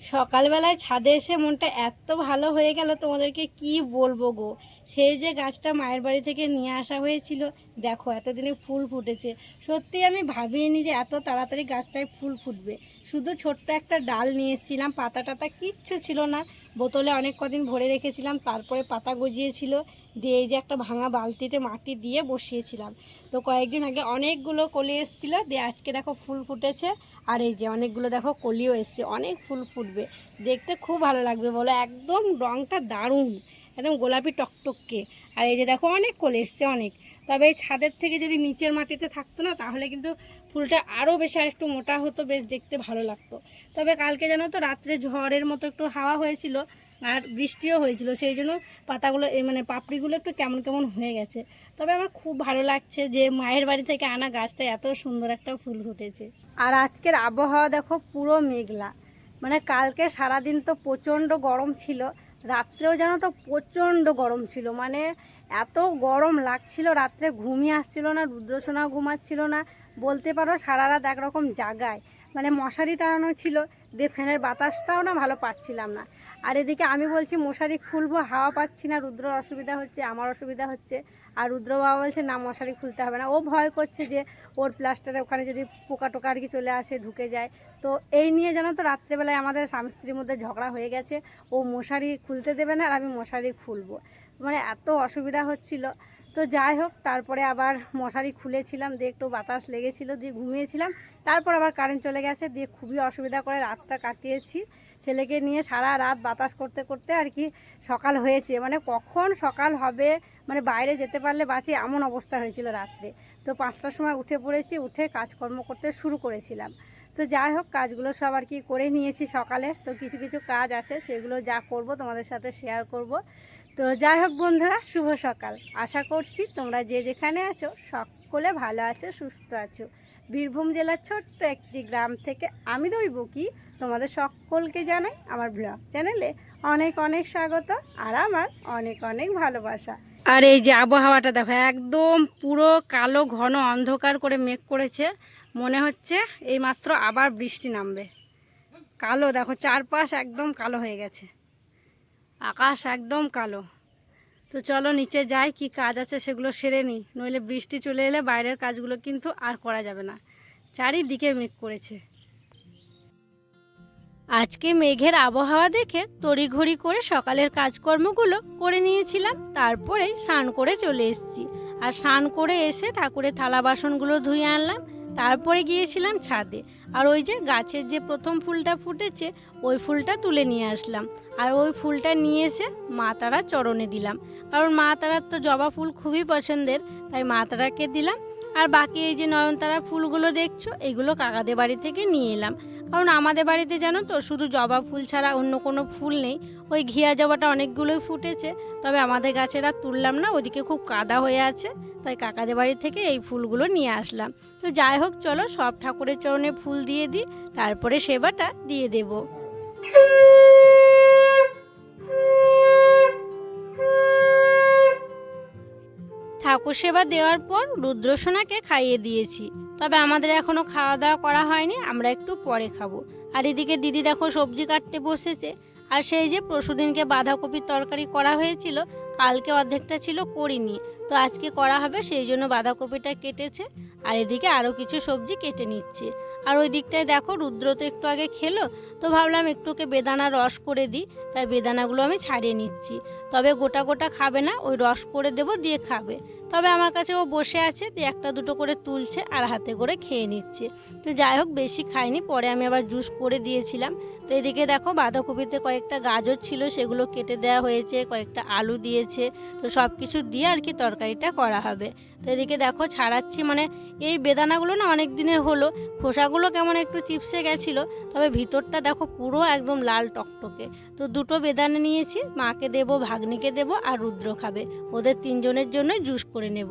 সকালবেলায় ছাদে এসে মনটা এত ভালো হয়ে গেল তোমাদেরকে কি বলব গো? সেই যে গাছটা মায়ের বাড়ি থেকে নিয়ে আসা হয়েছিল, দেখো এতদিনে ফুল ফুটেছে। সত্যি আমি ভাবিনি যে এত তাড়াতাড়ি গাছটায় ফুল ফুটবে। শুধু ছোট্ট একটা ডাল নিয়ে এসেছিলাম পাতা টাতা কিচ্ছু ছিল না। বোতলে অনেক কদিন ভরে রেখেছিলাম, তারপরে পাতা গজিয়েছিল। দিয়ে এই যে একটা ভাঙা বালতিতে মাটি দিয়ে বসিয়েছিলাম। তো কয়েকদিন আগে অনেকগুলো কলি এসেছিল, দিয়ে আজকে দেখো ফুল ফুটেছে। আর এই যে অনেকগুলো দেখো কলিও এসছে, অনেক ফুল ফুটবে। দেখতে খুব ভালো লাগবে বলো, একদম রঙটা দারুণ, একদম গোলাপি টকটককে আর এই যে দেখো অনেক কলি এসছে, অনেক। তবে এই ছাদের থেকে যদি নিচের মাটিতে থাকতো না, তাহলে কিন্তু ফুলটা আরও বেশি আর একটু মোটা হতো, বেশ দেখতে ভালো লাগতো। তবে কালকে জানো তো, রাত্রে ঝড়ের মতো একটু হাওয়া হয়েছিল। আর বৃষ্টিও হয়েছিল, সেই জন্য পাতাগুলো মানে পাপড়িগুলো একটু কেমন কেমন হয়ে গেছে। তবে আমার খুব ভালো লাগছে যে মায়ের বাড়ি থেকে আনা গাছটা এত সুন্দর একটা ফুল ফুটেছে। আর আজকের আবহাওয়া দেখো পুরো মেঘলা। মানে কালকে সারাদিন তো প্রচণ্ড গরম ছিল, রাত্রেও যেন তো প্রচণ্ড গরম ছিল। মানে এত গরম লাগছিল, রাত্রে ঘুমিয়ে আসছিল না রুদ্রসোনা ঘুমাচ্ছিল না। বলতে পারো সারা রাত একরকম জাগায়। মানে মশারি টানানো ছিল, দিয়ে ফ্যানের বাতাসটাও না ভালো পাচ্ছিলাম না। আর এদিকে আমি বলছি, মশারি খুলবো, হাওয়া পাচ্ছি না রুদ্রর অসুবিধা হচ্ছে, আমার অসুবিধা হচ্ছে। আর রুদ্র বাবা বলছে, না, মশারি খুলতে হবে না। ও ভয় করছে যে ওর প্লাস্টারে ওখানে যদি পোকা টোকা আর কি চলে আসে, ঢুকে যায়। তো এই নিয়ে জানো তো, রাত্রেবেলায় আমাদের স্বামী স্ত্রীর মধ্যে ঝগড়া হয়ে গেছে। ও মশারি খুলতে দেবে না, আর আমি মশারি খুলবো। মানে এত অসুবিধা হচ্ছিল। তো যাই হোক, তারপরে আবার মশারি খুলেছিলাম, দিয়ে একটু বাতাস লেগেছিল, দিয়ে ঘুমিয়েছিলাম। তারপর আবার কারেন্ট চলে গেছে, দিয়ে খুবই অসুবিধা করে রাতটা কাটিয়েছি। ছেলেকে নিয়ে সারা রাত বাতাস করতে করতে আর কি সকাল হয়েছে। মানে কখন সকাল হবে মানে বাইরে যেতে পারলে বাঁচি, এমন অবস্থা হয়েছিল রাত্রে। তো পাঁচটার সময় উঠে পড়েছি, উঠে কাজকর্ম করতে শুরু করেছিলাম। তো যাই হোক, কাজগুলো সব আর কি করে নিয়েছি সকালে তো কিছু কিছু কাজ আছে, সেগুলো যা করব তোমাদের সাথে শেয়ার করব। তো যাই হোক বন্ধুরা, শুভ সকাল। আশা করছি তোমরা যে যেখানে আছো সকলে ভালো আছো, সুস্থ আছো। বীরভূম জেলার ছোট্ট একটি গ্রাম থেকে আমি দইব কি, তোমাদের সকলকে জানাই আমার ব্লগ চ্যানেলে অনেক অনেক স্বাগত আর আমার অনেক অনেক ভালোবাসা। আর এই যে আবহাওয়াটা দেখো, একদম পুরো কালো, ঘন অন্ধকার করে মেঘ করেছে। মনে হচ্ছে এইমাত্র আবার বৃষ্টি নামবে। কালো, দেখো চারপাশ একদম কালো হয়ে গেছে। আকাশ একদম কালো। তো চলো নিচে যাই, কি কাজ আছে সেগুলো সেরে নিই। নইলে বৃষ্টি চলে এলে বাইরের কাজগুলো কিন্তু আর করা যাবে না। চারিদিকে মেঘ করেছে। আজকে মেঘের আবহাওয়া দেখে তড়িঘড়ি করে সকালের কাজকর্মগুলো করে নিয়েছিলাম। তারপরে স্নান করে চলে এসেছি। আর স্নান করে এসে ঠাকুরের থালা বাসনগুলো ধুয়ে আনলাম। তারপরে গিয়েছিলাম ছাদে। আর ওই যে গাছের যে প্রথম ফুলটা ফুটেছে, ওই ফুলটা তুলে নিয়ে আসলাম। আর ওই ফুলটা নিয়ে এসে মা তারা চরণে দিলাম। কারণ মা তারার তো জবা ফুল খুবই পছন্দের, তাই মা তারাকে দিলাম। আর বাকি এই যে নয়নতারা ফুলগুলো দেখছ, এগুলো কাকাদের বাড়ি থেকে নিয়ে এলাম। কারণ আমাদের বাড়িতে জানো তো, শুধু জবা ফুল ছাড়া অন্য কোনো ফুল নেই। ওই ঘিয়া জবাটা অনেকগুলোই ফুটেছে, তবে আমাদের গাছের আর তুললাম না, ওদিকে খুব কাদা হয়ে আছে, তাই কাকাদের বাড়ি থেকে এই ফুলগুলো নিয়ে আসলাম। তো যাই হোক, চলো সব ঠাকুরের চরণে ফুল দিয়ে দিই, তারপরে সেবাটা দিয়ে দেব। ঠাকুর সেবা দেওয়ার পর রুদ্রসোনাকে খাইয়ে দিয়েছি। তবে আমাদের এখনও খাওয়া দাওয়া করা হয়নি, আমরা একটু পরে খাব। আর এদিকে দিদি দেখো সবজি কাটতে বসেছে। আর সেই যে পরশুদিনকে বাঁধাকপির তরকারি করা হয়েছিল, কালকে অর্ধেকটা ছিল করিনি। তো আজকে করা হবে, সেই জন্য বাঁধাকপিটা কেটেছে। আর এদিকে আরও কিছু সবজি কেটে নিচ্ছে। আর ওই দিকটায় দেখো রুদ্র তো একটু আগে খেলো, তো ভাবলাম একটুকে বেদানা রস করে দিই। তাই বেদানাগুলো আমি ছাড়িয়ে নিচ্ছি। তবে গোটা গোটা খাবে না, ওই রস করে দেবো, দিয়ে খাবে। তবে আমার কাছে ও বসে আছে, দিয়ে একটা দুটো করে তুলছে আর হাতে করে খেয়ে নিচ্ছে। তো যাই হোক, বেশি খাইনি, পরে আমি আবার জুস করে দিয়েছিলাম। তো এদিকে দেখো, বাঁধাকপিতে কয়েকটা গাজর ছিল, সেগুলো কেটে দেওয়া হয়েছে, কয়েকটা আলু দিয়েছে। তো সব কিছু দিয়ে আর কি তরকারিটা করা হবে। তো এদিকে দেখো, ছাড়াচ্ছি মানে এই বেদানাগুলো না অনেক দিনের হলো, খোসাগুলো কেমন একটু চিপসে গেছিল, তবে ভিতরটা দেখো পুরো একদম লাল টকটকে। তো দুটো বেদানা নিয়েছি, মাকে দেবো, ভাগ্নিকে দেবো আর রুদ্র খাবে। ওদের তিনজনের জন্যই জুস করে নেব।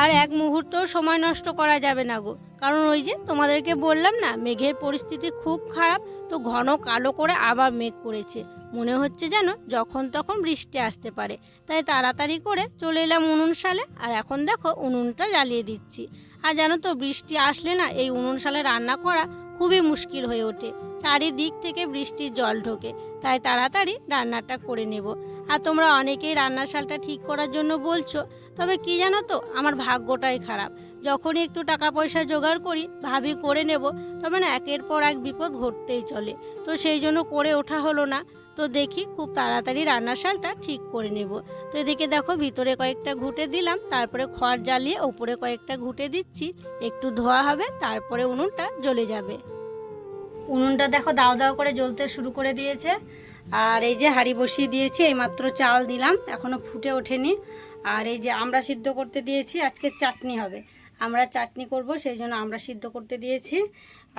আর এক মুহূর্ত সময় নষ্ট করা যাবে না গো। কারণ ওই যে তোমাদেরকে বললাম না, মেঘের পরিস্থিতি খুব খারাপ, তো ঘন কালো করে আবার মেঘ করেছে। মনে হচ্ছে যেন যখন তখন বৃষ্টি আসতে পারে। তাই তাড়াতাড়ি করে চলে এলাম উনুন সালে আর এখন দেখো উনুনটা জ্বালিয়ে দিচ্ছি। আর জানো তো, বৃষ্টি আসলে না, এই উনুন সালে রান্না করা খুবই মুশকিল হয়ে ওঠে। চারিদিক থেকে বৃষ্টির জল ঢোকে, তাই তাড়াতাড়ি রান্নাটা করে নেব। আর তোমরা অনেকেই রান্নার শালটা ঠিক করার জন্য বলছো, তবে কি জানো তো, আমার ভাগ্যটাই খারাপ। যখনই একটু টাকা পয়সা জোগাড় করি, ভাবি করে নেব, তবে না একের পর এক বিপদ ঘটতেই চলে। তো সেই জন্য করে ওঠা হলো না। তো দেখি খুব তাড়াতাড়ি রান্নার শালটা ঠিক করে নেব। তো এদিকে দেখো ভিতরে কয়েকটা ঘুটে দিলাম, তারপরে খড় জ্বালিয়ে ওপরে কয়েকটা ঘুটে দিচ্ছি। একটু ধোয়া হবে, তারপরে উনুনটা জ্বলে যাবে। উনুনটা দেখো দাও দাও করে জ্বলতে শুরু করে দিয়েছে। আর এই যে হাঁড়ি বসিয়ে দিয়েছি, এইমাত্র চাল দিলাম এখনও ফুটে ওঠেনি। আর এই যে আমরা সিদ্ধ করতে দিয়েছি, আজকে চাটনি হবে। আমরা চাটনি করব, সেই জন্য আমরা সিদ্ধ করতে দিয়েছি।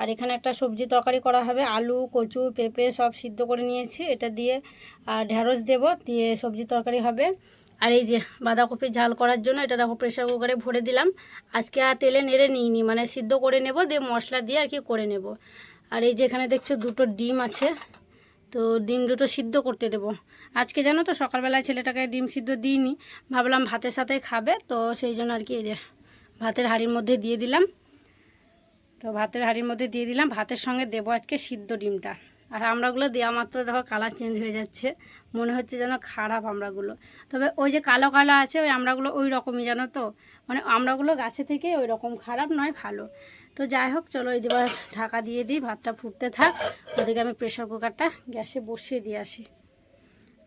আর এখানে একটা সবজি তরকারি করা হবে, আলু, কচু, পেঁপে সব সিদ্ধ করে নিয়েছি, এটা দিয়ে, আর ঢ্যাঁড়স দেব, দিয়ে সবজি তরকারি হবে। আর এই যে বাঁধাকপি ঝাল করার জন্য এটা দেখো প্রেশার কুকারে ভরে দিলাম। আজকে আর তেলে নেড়ে নিইনি মানে সিদ্ধ করে নেব, দিয়ে মশলা দিয়ে আর কি করে নেব। আর এই যে এখানে দেখছ দুটো ডিম আছে, তো ডিম দুটো সিদ্ধ করতে দেবো। আজকে জানো তো সকালবেলায় ছেলেটাকে ডিম সিদ্ধ দিইনি, ভাবলাম ভাতের সাথে খাবে, তো সেই জন্য আর কি এই যে ভাতের হাঁড়ির মধ্যে দিয়ে দিলাম। তো ভাতের হাঁড়ির মধ্যে দিয়ে দিলাম। ভাতের সঙ্গে দেবো আজকে সিদ্ধ ডিমটা। আর আমড়াগুলো দেওয়া মাত্র দেখো কালার চেঞ্জ হয়ে যাচ্ছে। মনে হচ্ছে যেন খারাপ আমড়াগুলো তবে ওই যে কালো কালো আছে, ওই আমড়াগুলো ওই রকমই, জানো তো? মানে আমরাগুলো গাছে থেকে ওই রকম খারাপ নয়, ভালো। তো যাই হোক, চলো এই এবার ঢাকা দিয়ে দিই, ভাতটা ফুটতে থাক। ওদিকে আমি প্রেশার কুকারটা গ্যাসে বসিয়ে দিয়ে আসি।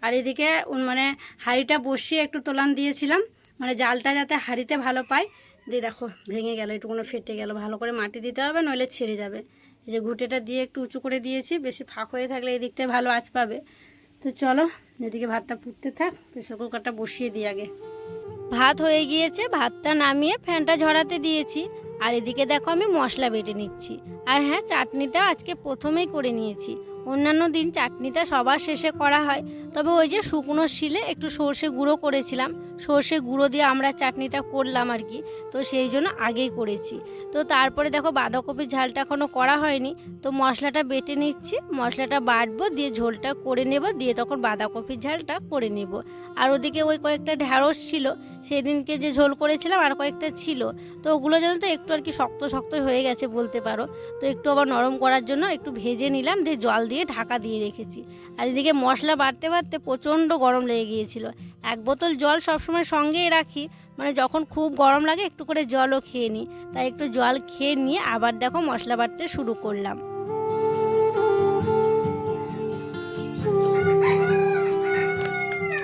আর এদিকে মানে হাঁড়িটা বসিয়ে একটু তোলান দিয়েছিলাম। মানে জালটা যাতে হাঁড়িতে ভালো পায় দিয়ে দেখো ভেঙে গেল একটুকুনো ফেটে গেল। ভালো করে মাটি দিতে হবে, নইলে ছেড়ে যাবে। এই যে ঘুঁটেটা দিয়ে একটু উঁচু করে দিয়েছি, বেশি ফাঁক হয়ে থাকলে এই ভালো আঁচ পাবে। তো চলো, এদিকে ভাতটা ফুটতে থাক, প্রেশার কুকারটা বসিয়ে দিই আগে। ভাত হয়ে গিয়েছে, ভাতটা নামিয়ে ফ্যানটা ঝরাতে দিয়েছি। আর এদিকে দেখো আমি মশলা বেটে নিচ্ছি। আর হ্যাঁ চাটনিটা আজকে প্রথমেই করে নিয়েছি। অন্যান্য দিন চাটনিটা সবার শেষে করা হয়। তবে ওই যে শুকনো শিলে একটু সর্ষে গুঁড়ো করেছিলাম। সর্ষে গুঁড়ো দিয়ে আমরা চাটনিটা করলাম আর কি। তো সেই জন্য আগেই করেছি। তো তারপরে দেখো বাঁধাকপির ঝালটা এখনও করা হয়নি। তো মশলাটা বেটে নিচ্ছি, মশলাটা বাটবো, দিয়ে ঝোলটা করে নেব, দিয়ে তখন বাঁধাকপির ঝালটা করে নেব। আর ওদিকে ওই কয়েকটা ঢ্যাঁড়স ছিল, সেদিনকে যে ঝোল করেছিলাম আর কয়েকটা ছিল। তো ওগুলো যেন তো একটু আর কি শক্ত শক্ত হয়ে গেছে বলতে পারো। তো একটু আবার নরম করার জন্য একটু ভেজে নিলাম, দিয়ে জল দিয়ে ঢাকা দিয়ে রেখেছি। আর এদিকে মশলা বাড়তে বাড়তে প্রচণ্ড গরম লেগে গিয়েছিল। এক বোতল জল সবসময় সঙ্গেই রাখি। মানে যখন খুব গরম লাগে একটু করে জলও খেয়ে নিই। তাই একটু জল খেয়ে নিয়ে আবার দেখো মশলা বাটতে শুরু করলাম।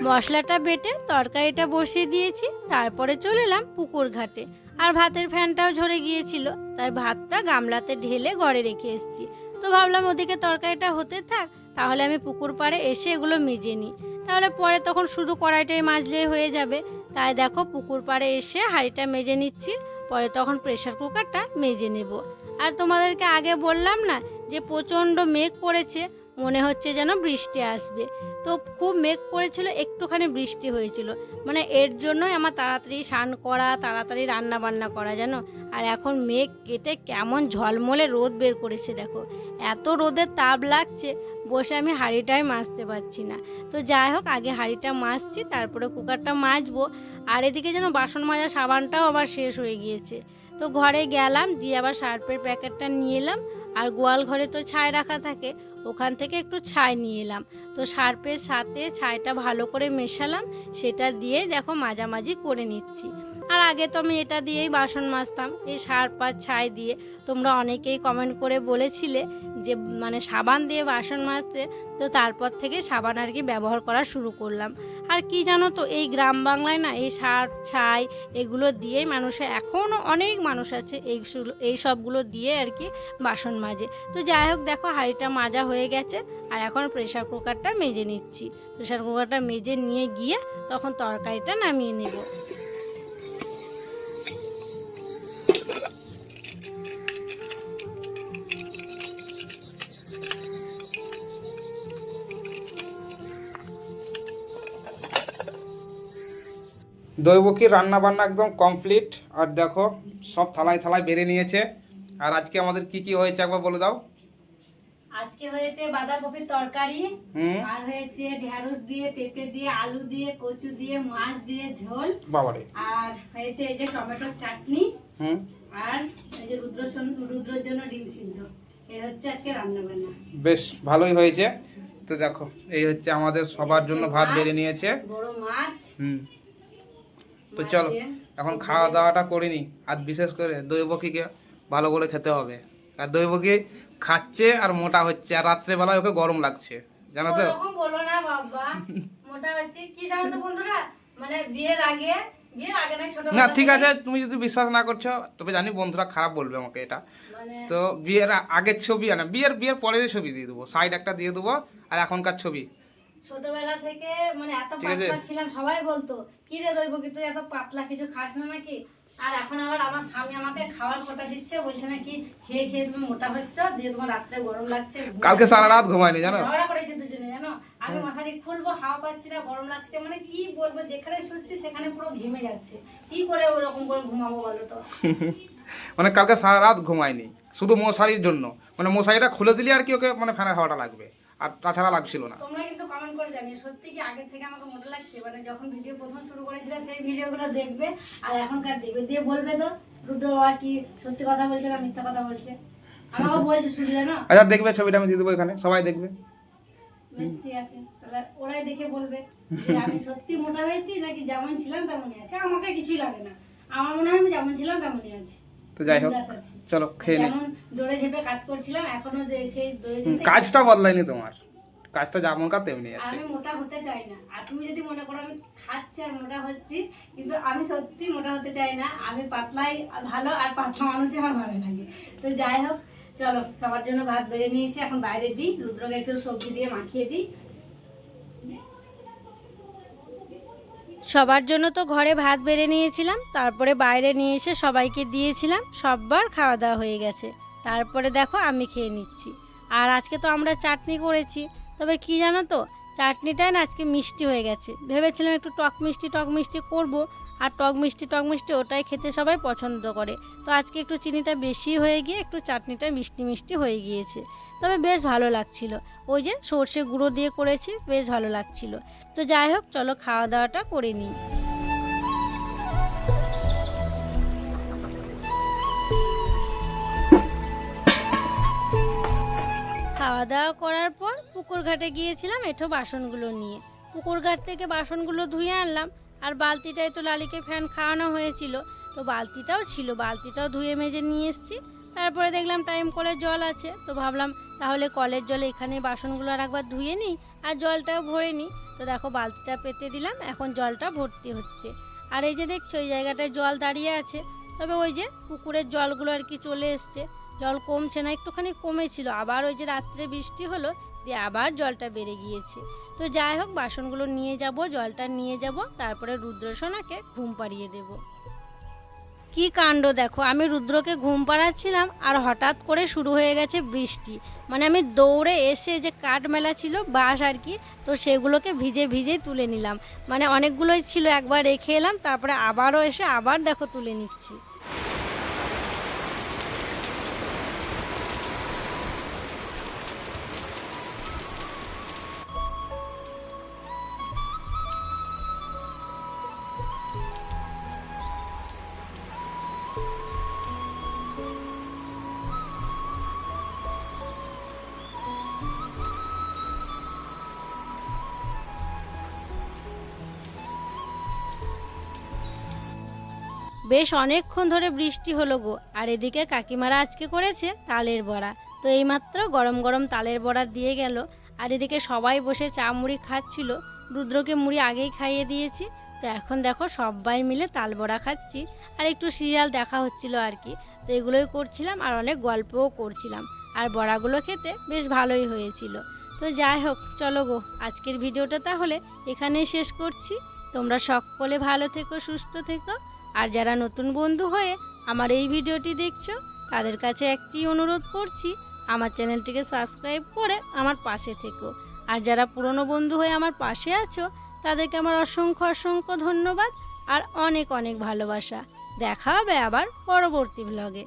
মশলাটা বেটে তরকারিটা বসিয়ে দিয়েছি, তারপরে চলে এলাম পুকুর ঘাটে। আর ভাতের ফ্যানটাও ঝরে গিয়েছিল, তাই ভাতটা গামলাতে ঢেলে ঘরে রেখে এসেছি। তো ভাবলাম ওদিকে তরকারিটা হতে থাক, তাহলে আমি পুকুর পাড়ে এসে এগুলো মেজে নিই। তাহলে পরে তখন শুধু কড়াইটাই মাজলেই হয়ে যাবে। তাই দেখো পুকুর পাড়ে এসে হাঁড়িটা মেজে নিচ্ছি, পরে তখন প্রেশার কুকারটা মেজে নেব। আর তোমাদেরকে আগে বললাম না যে প্রচণ্ড মেঘ করেছে মনে হচ্ছে যেন বৃষ্টি আসবে। তো খুব মেঘ করেছিল, একটুখানি বৃষ্টি হয়েছিল। মানে এর জন্যই আমার তাড়াতাড়ি স্নান করা, তাড়াতাড়ি রান্না বান্না করা, জানো? আর এখন মেঘ কেটে কেমন ঝলমলে রোদ বের করেছে, দেখো। এত রোদের তাপ লাগছে, বসে আমি হাঁড়িটাই মাজতে পারছি না। তো যাই হোক, আগে হাঁড়িটা মাজছি, তারপরে কুকারটা মাজবো। আর এদিকে যেন বাসন মাজা সাবানটাও আবার শেষ হয়ে গিয়েছে। তো ঘরে গেলাম, দিয়ে আবার সার্পের প্যাকেটটা নিয়ে এলাম। আর গোয়াল ঘরে তো ছাই রাখা থাকে, ওখান থেকে একটু ছাই নিয়ে এলাম। তো সার্ফের সাথে ছাইটা ভালো করে মেশালাম, সেটা দিয়ে দেখো মাঝামাঝি করে নিচ্ছি। আর আগে তো আমি এটা দিয়েই বাসন মাজতাম, এই সার্ফ আর ছাই দিয়ে। তোমরা অনেকেই কমেন্ট করে বলেছিলে যে মানে সাবান দিয়ে বাসন মাজতে, তো তারপর থেকে সাবান আর কি ব্যবহার করা শুরু করলাম। আর কি জানো তো, এই গ্রাম বাংলায় না এই সার, ছাই এগুলো দিয়ে মানুষের এখনও অনেক মানুষ আছে এই এই সবগুলো দিয়ে আর কি বাসন মাজে। তো যাই হোক, দেখো হাঁড়িটা মাজা হয়ে গেছে আর এখন প্রেশার কুকারটা মেজে নিচ্ছি। প্রেশার কুকারটা মেজে নিয়ে গিয়ে তখন তরকারিটা নামিয়ে নেব। দৈবকীর রান্না বান্না একদম কমপ্লিট আর দেখো সব থালায় থালায় বেড়ে নিয়েছে। আর আজকে আমাদের কি কি হয়েছে একবার বলে দাও। আজকে হয়েছে বাঁধাকপির তরকারি হুম। আর হয়েছে ঢেঁড়স দিয়ে পেঁপে দিয়ে আলু দিয়ে কচু দিয়ে মাছ দিয়ে ঝোল। বাবারে। আর হয়েছে এই যে টমেটোর চাটনি হুম। আর এই যে রুদ্র রুদ্রর জন্য ডিম সিদ্ধ। এই হচ্ছে আজকে রান্না বান্না বেশ ভালোই হয়েছে। তো দেখো এই হচ্ছে আমাদের সবার জন্য ভাত বেড়ে নিয়েছে। বড় মাছ হুম। তো চলো এখন খাওয়া দাওয়াটা করিনি আর বিশেষ করে দৈবকীকে ভালো করে খেতে হবে। আর দৈবকী খাচ্ছে আর মোটা হচ্ছে আর রাত্রেবেলায় ওকে গরম লাগছে জানো তো? বলো না বাবা মোটা হচ্ছে। কি জানো তো বন্ধুরা? মানে বিয়ের আগে না ঠিক আছে তুমি যদি বিশ্বাস না করছ তবে জানি বন্ধুরা খারাপ বলবে আমাকে এটা। মানে তো বিয়ের আগের ছবি না বিয়ের বিয়ের পরের ছবি দিয়ে দেবো। সাইড একটা দিয়ে দেবো আর এখনকার ছবি। ছোটবেলা থেকে মানে এত পাতলা ছিলাম সবাই বলতো কি রে দইব কি তুই এত পাতলা কিছু খাস না নাকি? আর এখন আবার আমার স্বামী আমাকে খাওয়ার কথা দিচ্ছে বলছে নাকি খেয়ে খেয়ে তুমি মোটা হচ্ছ দিয়ে তোমার রাত্রে গরম লাগছে কালকে সারা রাত ঘুমায়নি জানো? ঝগড়া করেছে দুজনে জানো? আমি মশারি খুলবো হাওয়া পাচ্ছি না গরম লাগছে মানে কি বলব যেখানে শুচ্ছি সেখানে পুরো ঘেমে যাচ্ছে। কি করে ওরকম করে ঘুমাবো বলো তো? মানে কালকে সারা রাত ঘুমায়নি শুধু মশারির জন্য। মানে মশারিটা খুলে দিলে আর কি ওকে মানে ফ্যানের হাওয়াটা লাগবে। আর তাছাড়া লাগছিল না। তোমরা কিন্তু কমেন্ট করে জানিও সত্যি কি আগের থেকে আমাকে মোটা লাগছে? মানে যখন ভিডিও প্রথম শুরু করেছিলাম সেই ভিডিওগুলো দেখবে আর এখনকার দেখবে। দিয়ে বলবে তো রুদ্র বাবা কি সত্যি কথা বলছে না মিথ্যা কথা বলছে? আমাকে বলছে শুধু জানো? আচ্ছা দেখবে ছবিটা আমি দিয়ে দেবো এখানে। সবাই দেখবে। বেশ ঠিক আছে। তাহলে ওরাই দেখে বলবে যে আমি সত্যি মোটা হয়েছি নাকি যেমন ছিলাম তেমনই আছে। আমাকে কিছুই লাগে না। আমার মনে হয় আমি যেমন ছিলাম তেমনই আছি। তো যাই হোক চলো খেয়ে নি। দৌড়ে ঝেপে কাজ করছিলাম এখনও সেই দৌড়ে ঝেপে কাজটা বদলায়নি তোমার। কাজটা যেমন কাজ তেমনি আর আছে। আমি মোটা হতে চাই না। আর তুমি যদি মনে করো আমি খাচ্ছি আর মোটা হচ্ছি কিন্তু আমি সত্যি মোটা হতে চাই না। আমি পাতলাই ভালো আর পাতলা মানুষই আমার ভালো লাগে। তো যাই হোক চলো সবার জন্য ভাত বেড়ে নিয়েছি। এখন বাইরে দিই। রুদ্রকে একটু সবজি দিয়ে মাখিয়ে দিই। সবার জন্য তো ঘরে ভাত বেড়ে নিয়েছিলাম, তারপরে বাইরে নিয়ে এসে সবাইকে দিয়েছিলাম, সববার খাওয়া দাওয়া হয়ে গেছে। তারপরে দেখো আমি খেয়ে নিচ্ছি। আর আজকে তো আমরা চাটনি করেছি, তবে কি জানো তো চাটনিটাই না আজকে মিষ্টি হয়ে গেছে। ভেবেছিলাম একটু টক মিষ্টি টক মিষ্টি করব আর টক মিষ্টি টক মিষ্টি ওটাই খেতে সবাই পছন্দ করে। তো আজকে একটু চিনিটা বেশি হয়ে গিয়ে একটু চাটনিটা মিষ্টি মিষ্টি হয়ে গিয়েছে। তবে বেশ ভালো লাগছিল। ওই যে সর্ষে গুঁড়ো দিয়ে করেছি, বেশ ভালো লাগছিল। তো যাই হোক, চলো খাওয়া দাওয়াটা করে নিই। খাওয়া দাওয়া করার পর পুকুর ঘাটে গিয়েছিলাম এঠো বাসনগুলো নিয়ে। পুকুর ঘাট থেকে বাসনগুলো ধুয়ে আনলাম। আর বালতিটায় তো লালিকে ফ্যান খাওয়ানো হয়েছিল। তো বালতিটাও ছিল, বালতিটাও ধুয়ে মেজে নিয়ে এসেছি। তারপরে দেখলাম টাইম কলের জল আছে, তো ভাবলাম তাহলে কলের জলে এখানে বাসনগুলো আর একবার ধুয়ে নিই আর জলটাও ভরে নিই। তো দেখো বালতিটা পেতে দিলাম, এখন জলটা ভর্তি হচ্ছে। আর এই যে দেখছ, এই জায়গাটায় জল দাঁড়িয়ে আছে। তবে ওই যে পুকুরের জলগুলো আর কি চলে এসছে। জল কমছে না, একটুখানি কমেছিল। আবার ওই যে রাত্রে বৃষ্টি হলো, দিয়ে আবার জলটা বেড়ে গিয়েছে। তো যাই হোক, বাসনগুলো নিয়ে যাব, জলটা নিয়ে যাব, তারপরে রুদ্রসোনাকে ঘুম পাড়িয়ে দেব। কি কাণ্ড দেখো, আমি রুদ্রকে ঘুম পাড়াচ্ছিলাম আর হঠাৎ করে শুরু হয়ে গেছে বৃষ্টি। মানে আমি দৌড়ে এসে যে কাঠ মেলা ছিল, বাঁশ আর কি, তো সেগুলোকে ভিজে ভিজে তুলে নিলাম। মানে অনেকগুলোই ছিল, একবার রেখে এলাম, তারপরে আবারও এসে আবার দেখো তুলে নিচ্ছি। বেশ অনেকক্ষণ ধরে বৃষ্টি হলো গো, আর এদিকে কাকিমারা আজকে করেছে তালের বড়া। তো এইমাত্র গরম গরম তালের বড়া দিয়ে গেল, আর এদিকে সবাই বসে চা মুড়ি খাচ্ছিল। রুদ্রকে মুড়ি আগেই খাইয়ে দিয়েছি। তো এখন দেখো সবাই মিলে তাল বড়া খাচ্ছি, আর একটু সিরিয়াল দেখা হচ্ছিল আর কি। তো এগুলোই করছিলাম আর অনেক গল্পও করছিলাম। আর বড়াগুলো খেতে বেশ ভালোই হয়েছিল। তো যাই হোক, চলো গো, আজকের ভিডিওটা তাহলে এখানেই শেষ করছি। তোমরা সকলে ভালো থেকো, সুস্থ থেকো। আর যারা নতুন বন্ধু হয়ে আমার এই ভিডিওটি দেখছ, তাদের কাছে একটি অনুরোধ করছি, আমার চ্যানেলটিকে সাবস্ক্রাইব করে আমার পাশে থেকো। আর যারা পুরনো বন্ধু হয়ে আমার পাশে আছো, তাদেরকে আমার অসংখ্য অসংখ্য ধন্যবাদ আর অনেক অনেক ভালোবাসা। দেখা হবে আবার পরবর্তী ব্লগে